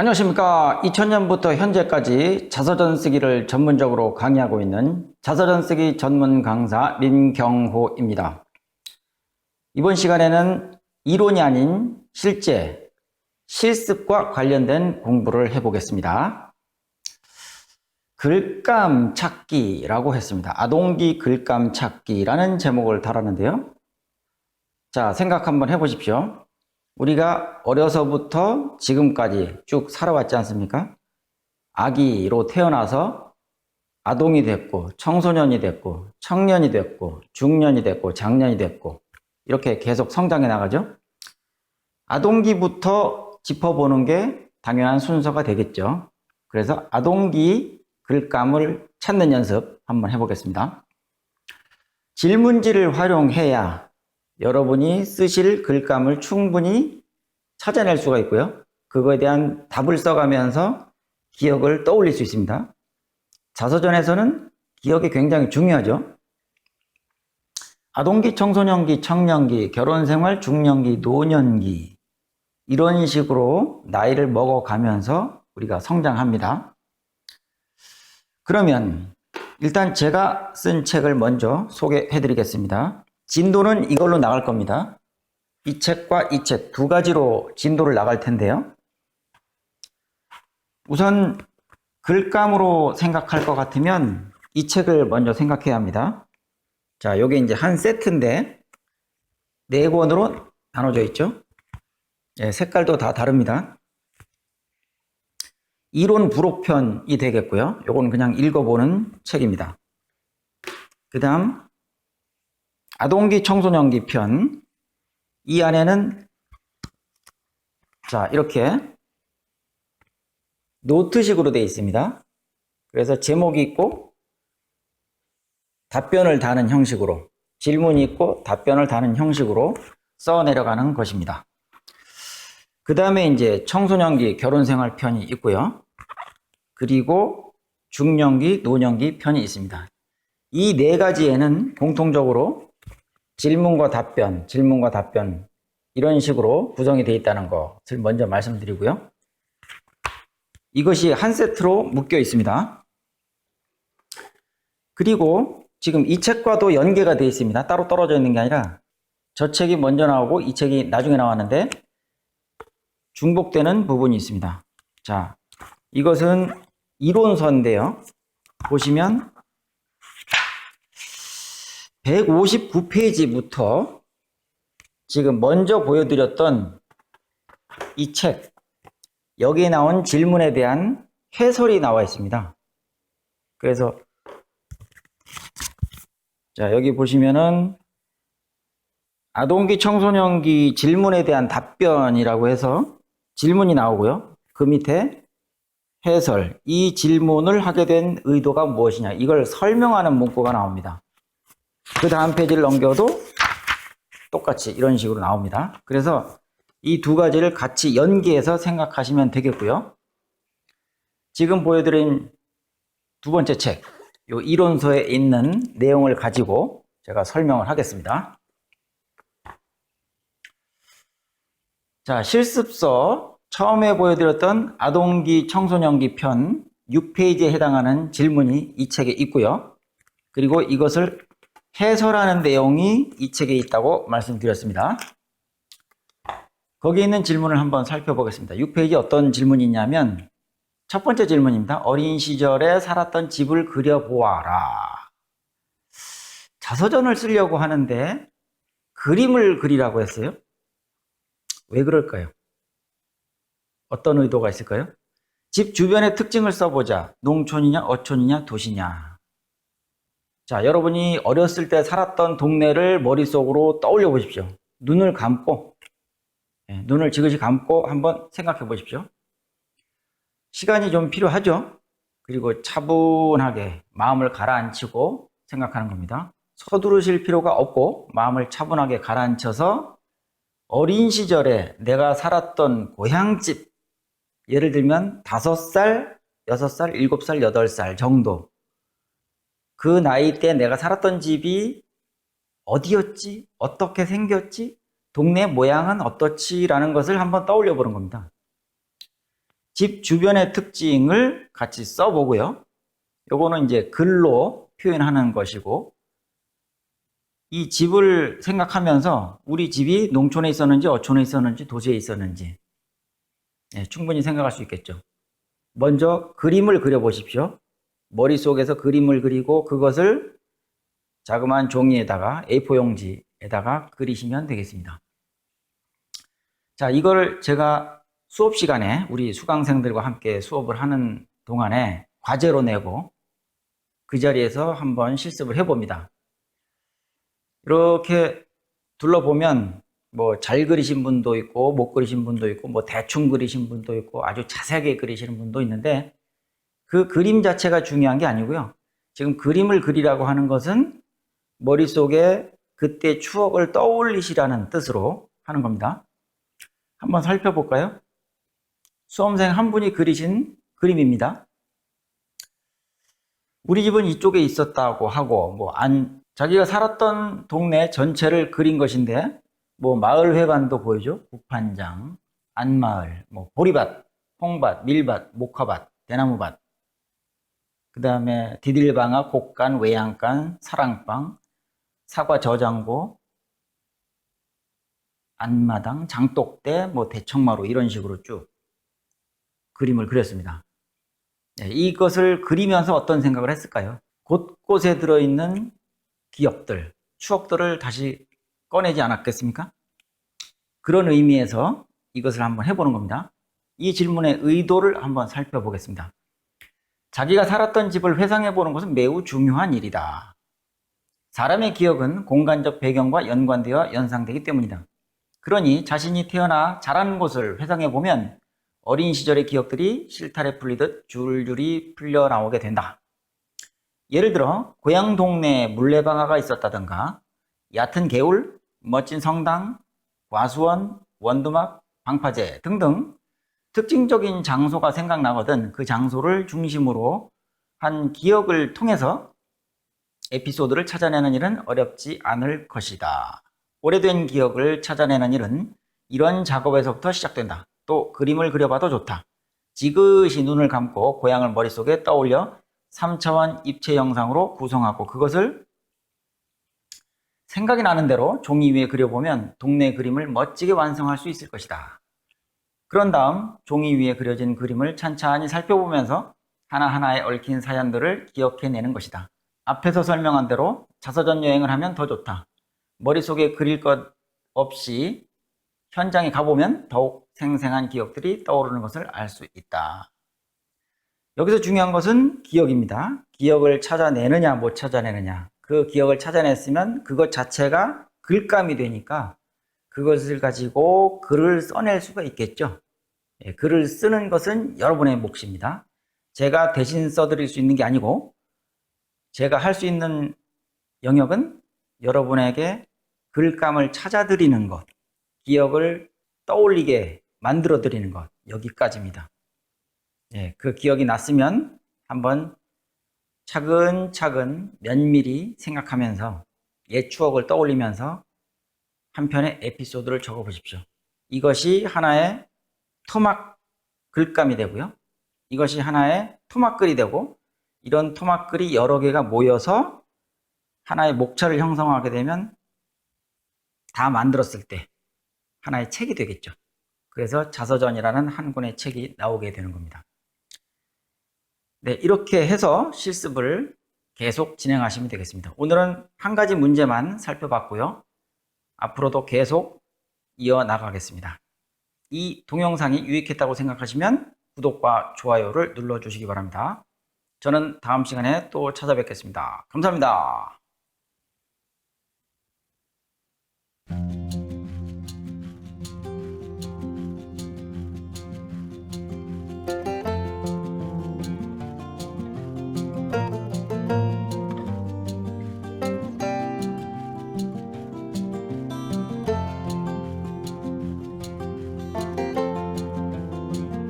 안녕하십니까. 2000년부터 현재까지 자서전 쓰기를 전문적으로 강의하고 있는 자서전 쓰기 전문 강사 민경호입니다. 이번 시간에는 이론이 아닌 실제, 실습과 관련된 공부를 해보겠습니다. 글감 찾기라고 했습니다. 아동기 글감 찾기라는 제목을 달았는데요. 자, 생각 한번 해보십시오. 우리가 어려서부터 지금까지 쭉 살아왔지 않습니까? 아기로 태어나서 아동이 됐고, 청소년이 됐고, 청년이 됐고, 중년이 됐고, 장년이 됐고, 이렇게 계속 성장해 나가죠? 아동기부터 짚어보는 게 당연한 순서가 되겠죠. 그래서 아동기 글감을 찾는 연습 한번 해보겠습니다. 질문지를 활용해야 여러분이 쓰실 글감을 충분히 찾아낼 수가 있고요. 그거에 대한 답을 써가면서 기억을 떠올릴 수 있습니다. 자서전에서는 기억이 굉장히 중요하죠. 아동기, 청소년기, 청년기, 결혼생활, 중년기, 노년기 이런 식으로 나이를 먹어가면서 우리가 성장합니다. 그러면 일단 제가 쓴 책을 먼저 소개해 드리겠습니다. 진도는 이걸로 나갈 겁니다. 이 책과 이 책 두 가지로 진도를 나갈 텐데요. 우선 글감으로 생각할 것 같으면 이 책을 먼저 생각해야 합니다. 자, 요게 이제 한 세트인데 네 권으로 나눠져 있죠. 예, 색깔도 다 다릅니다. 이론 부록편이 되겠고요. 요건 그냥 읽어보는 책입니다. 그 다음 아동기 청소년기 편. 이 안에는 자, 이렇게 노트식으로 되어 있습니다. 그래서 제목이 있고 답변을 다는 형식으로 질문이 있고 답변을 다는 형식으로 써 내려가는 것입니다. 그 다음에 이제 청소년기 결혼생활 편이 있고요. 그리고 중년기 노년기 편이 있습니다. 이 네 가지에는 공통적으로 질문과 답변, 질문과 답변 이런 식으로 구성이 되어 있다는 것을 먼저 말씀드리고요. 이것이 한 세트로 묶여 있습니다. 그리고 지금 이 책과도 연계가 되어 있습니다. 따로 떨어져 있는 게 아니라 저 책이 먼저 나오고 이 책이 나중에 나왔는데 중복되는 부분이 있습니다. 자, 이것은 이론서인데요. 보시면 159페이지부터 지금 먼저 보여드렸던 이 책, 여기에 나온 질문에 대한 해설이 나와 있습니다. 그래서, 자, 여기 보시면은 아동기, 청소년기 질문에 대한 답변이라고 해서 질문이 나오고요. 그 밑에 해설, 이 질문을 하게 된 의도가 무엇이냐, 이걸 설명하는 문구가 나옵니다. 그 다음 페이지를 넘겨도 똑같이 이런 식으로 나옵니다. 그래서 이 두 가지를 같이 연계해서 생각하시면 되겠고요. 지금 보여드린 두 번째 책, 이 이론서에 있는 내용을 가지고 제가 설명을 하겠습니다. 자, 실습서 처음에 보여드렸던 아동기 청소년기 편 6페이지에 해당하는 질문이 이 책에 있고요. 그리고 이것을 해설하는 내용이 이 책에 있다고 말씀드렸습니다. 거기에 있는 질문을 한번 살펴보겠습니다. 6페이지 어떤 질문이 있냐면 첫 번째 질문입니다. 어린 시절에 살았던 집을 그려보아라. 자서전을 쓰려고 하는데 그림을 그리라고 했어요. 왜 그럴까요? 어떤 의도가 있을까요? 집 주변의 특징을 써보자. 농촌이냐, 어촌이냐, 도시냐. 자, 여러분이 어렸을 때 살았던 동네를 머릿속으로 떠올려 보십시오. 눈을 감고, 예, 눈을 지그시 감고 한번 생각해 보십시오. 시간이 좀 필요하죠? 그리고 차분하게 마음을 가라앉히고 생각하는 겁니다. 서두르실 필요가 없고 마음을 차분하게 가라앉혀서 어린 시절에 내가 살았던 고향집, 예를 들면 다섯 살, 여섯 살, 일곱 살, 여덟 살 정도. 그 나이 때 내가 살았던 집이 어디였지? 어떻게 생겼지? 동네 모양은 어떻지라는 것을 한번 떠올려 보는 겁니다. 집 주변의 특징을 같이 써보고요. 요거는 이제 글로 표현하는 것이고, 이 집을 생각하면서 우리 집이 농촌에 있었는지 어촌에 있었는지 도시에 있었는지 예, 충분히 생각할 수 있겠죠. 먼저 그림을 그려보십시오. 머릿속에서 그림을 그리고 그것을 자그마한 종이에다가 A4 용지에다가 그리시면 되겠습니다. 자, 이걸 제가 수업 시간에 우리 수강생들과 함께 수업을 하는 동안에 과제로 내고 그 자리에서 한번 실습을 해봅니다. 이렇게 둘러보면 뭐 잘 그리신 분도 있고 못 그리신 분도 있고 뭐 대충 그리신 분도 있고 아주 자세하게 그리시는 분도 있는데 그 그림 자체가 중요한 게 아니고요. 지금 그림을 그리라고 하는 것은 머릿속에 그때 추억을 떠올리시라는 뜻으로 하는 겁니다. 한번 살펴볼까요? 수험생 한 분이 그리신 그림입니다. 우리 집은 이쪽에 있었다고 하고 뭐 안 자기가 살았던 동네 전체를 그린 것인데 뭐 마을 회관도 보이죠. 국판장, 안마을, 뭐 보리밭, 홍밭, 밀밭, 목화밭, 대나무밭. 그 다음에 디딜방아, 곡간, 외양간, 사랑방, 사과 저장고, 안마당, 장독대, 뭐 대청마루 이런 식으로 쭉 그림을 그렸습니다. 네, 이것을 그리면서 어떤 생각을 했을까요? 곳곳에 들어있는 기억들, 추억들을 다시 꺼내지 않았겠습니까? 그런 의미에서 이것을 한번 해보는 겁니다. 이 질문의 의도를 한번 살펴보겠습니다. 자기가 살았던 집을 회상해 보는 것은 매우 중요한 일이다. 사람의 기억은 공간적 배경과 연관되어 연상되기 때문이다. 그러니 자신이 태어나 자란 곳을 회상해 보면 어린 시절의 기억들이 실타래 풀리듯 줄줄이 풀려 나오게 된다. 예를 들어 고향 동네에 물레방아가 있었다든가 얕은 개울, 멋진 성당, 과수원, 원두막, 방파제 등등 특징적인 장소가 생각나거든 그 장소를 중심으로 한 기억을 통해서 에피소드를 찾아내는 일은 어렵지 않을 것이다. 오래된 기억을 찾아내는 일은 이런 작업에서부터 시작된다. 또 그림을 그려봐도 좋다. 지그시 눈을 감고 고향을 머릿속에 떠올려 3차원 입체 영상으로 구성하고 그것을 생각이 나는 대로 종이 위에 그려보면 동네 그림을 멋지게 완성할 수 있을 것이다. 그런 다음 종이 위에 그려진 그림을 찬찬히 살펴보면서 하나하나에 얽힌 사연들을 기억해내는 것이다. 앞에서 설명한 대로 자서전 여행을 하면 더 좋다. 머릿속에 그릴 것 없이 현장에 가보면 더욱 생생한 기억들이 떠오르는 것을 알 수 있다. 여기서 중요한 것은 기억입니다. 기억을 찾아내느냐, 못 찾아내느냐. 그 기억을 찾아냈으면 그것 자체가 글감이 되니까 그것을 가지고 글을 써낼 수가 있겠죠. 예, 글을 쓰는 것은 여러분의 몫입니다. 제가 대신 써드릴 수 있는 게 아니고 제가 할 수 있는 영역은 여러분에게 글감을 찾아드리는 것, 기억을 떠올리게 만들어 드리는 것, 여기까지입니다. 예, 그 기억이 났으면 한번 차근차근 면밀히 생각하면서 옛 추억을 떠올리면서 한 편의 에피소드를 적어 보십시오. 이것이 하나의 토막 글감이 되고요. 이것이 하나의 토막글이 되고 이런 토막글이 여러 개가 모여서 하나의 목차를 형성하게 되면 다 만들었을 때 하나의 책이 되겠죠. 그래서 자서전이라는 한 권의 책이 나오게 되는 겁니다. 네, 이렇게 해서 실습을 계속 진행하시면 되겠습니다. 오늘은 한 가지 문제만 살펴봤고요. 앞으로도 계속 이어나가겠습니다. 이 동영상이 유익했다고 생각하시면 구독과 좋아요를 눌러주시기 바랍니다. 저는 다음 시간에 또 찾아뵙겠습니다. 감사합니다.